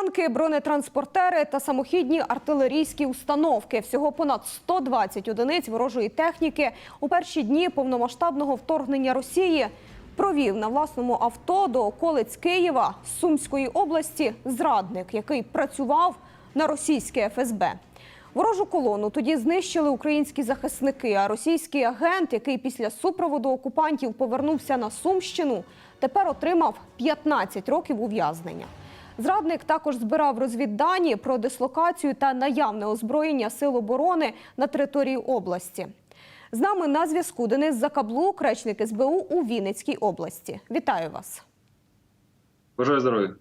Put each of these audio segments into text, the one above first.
Танки, бронетранспортери та самохідні артилерійські установки. Всього понад 120 одиниць ворожої техніки у перші дні повномасштабного вторгнення Росії провів на власному авто до околиць Києва з Сумської області зрадник, який працював на російське ФСБ. Ворожу колону тоді знищили українські захисники. А російський агент, який після супроводу окупантів повернувся на Сумщину, тепер отримав 15 років ув'язнення. Зрадник також збирав розвіддані про дислокацію та наявне озброєння сил оборони на території області. З нами на зв'язку Денис Закаблук, речник СБУ у Вінницькій області. Вітаю вас. Бажаю здоров'я.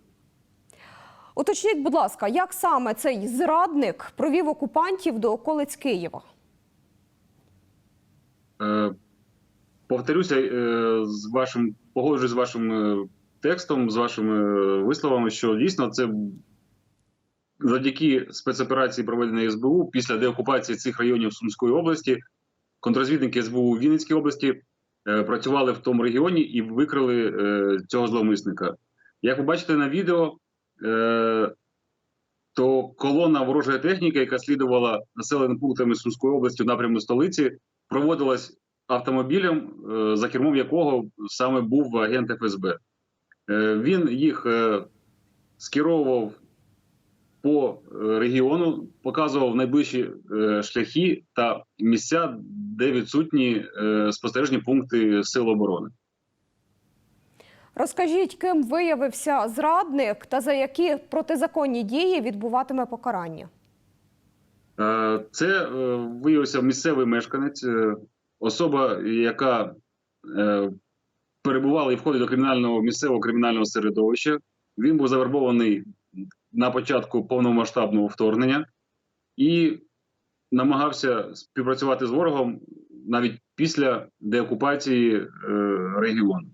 Уточніть, будь ласка, як саме цей зрадник провів окупантів до околиць Києва? Е, повторюся е, з вашим погоджуюсь з вашим е, текстом, з вашими е, висловами, що дійсно це завдяки спецоперації, проведеної СБУ після деокупації цих районів Сумської області, контрозвідники СБУ у Вінницькій області е, працювали в тому регіоні і викрили е, цього зловмисника. Як ви бачите на відео, то колона ворожої техніки, яка слідувала населеними пунктами Сумської області в напрямку столиці, проводилась автомобілем, за кермом якого саме був агент ФСБ. Е, Він їх е, скеровував по е, регіону, показував найближчі шляхи та місця, де відсутні спостережні пункти Сил оборони. Розкажіть, ким виявився зрадник та за які протизаконні дії відбуватиме покарання? Це виявився місцевий мешканець, особа, яка перебувала і входить до кримінального місцевого кримінального середовища. Він був завербований на початку повномасштабного вторгнення і намагався співпрацювати з ворогом навіть після деокупації е, регіону.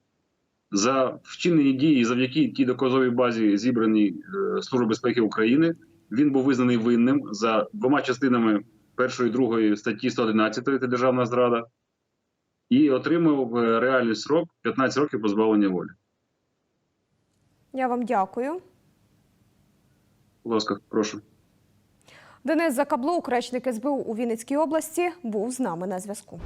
За вчинені дії завдяки тій доказовій базі, зібраній е, Службою безпеки України, він був визнаний винним за двома частинами першої і другої статті 111 це державна зрада, і отримав е, реальний срок 15 років позбавлення волі. Я вам дякую. Будь ласка, прошу. Денис Закаблук, речник СБУ у Вінницькій області, був з нами на зв'язку.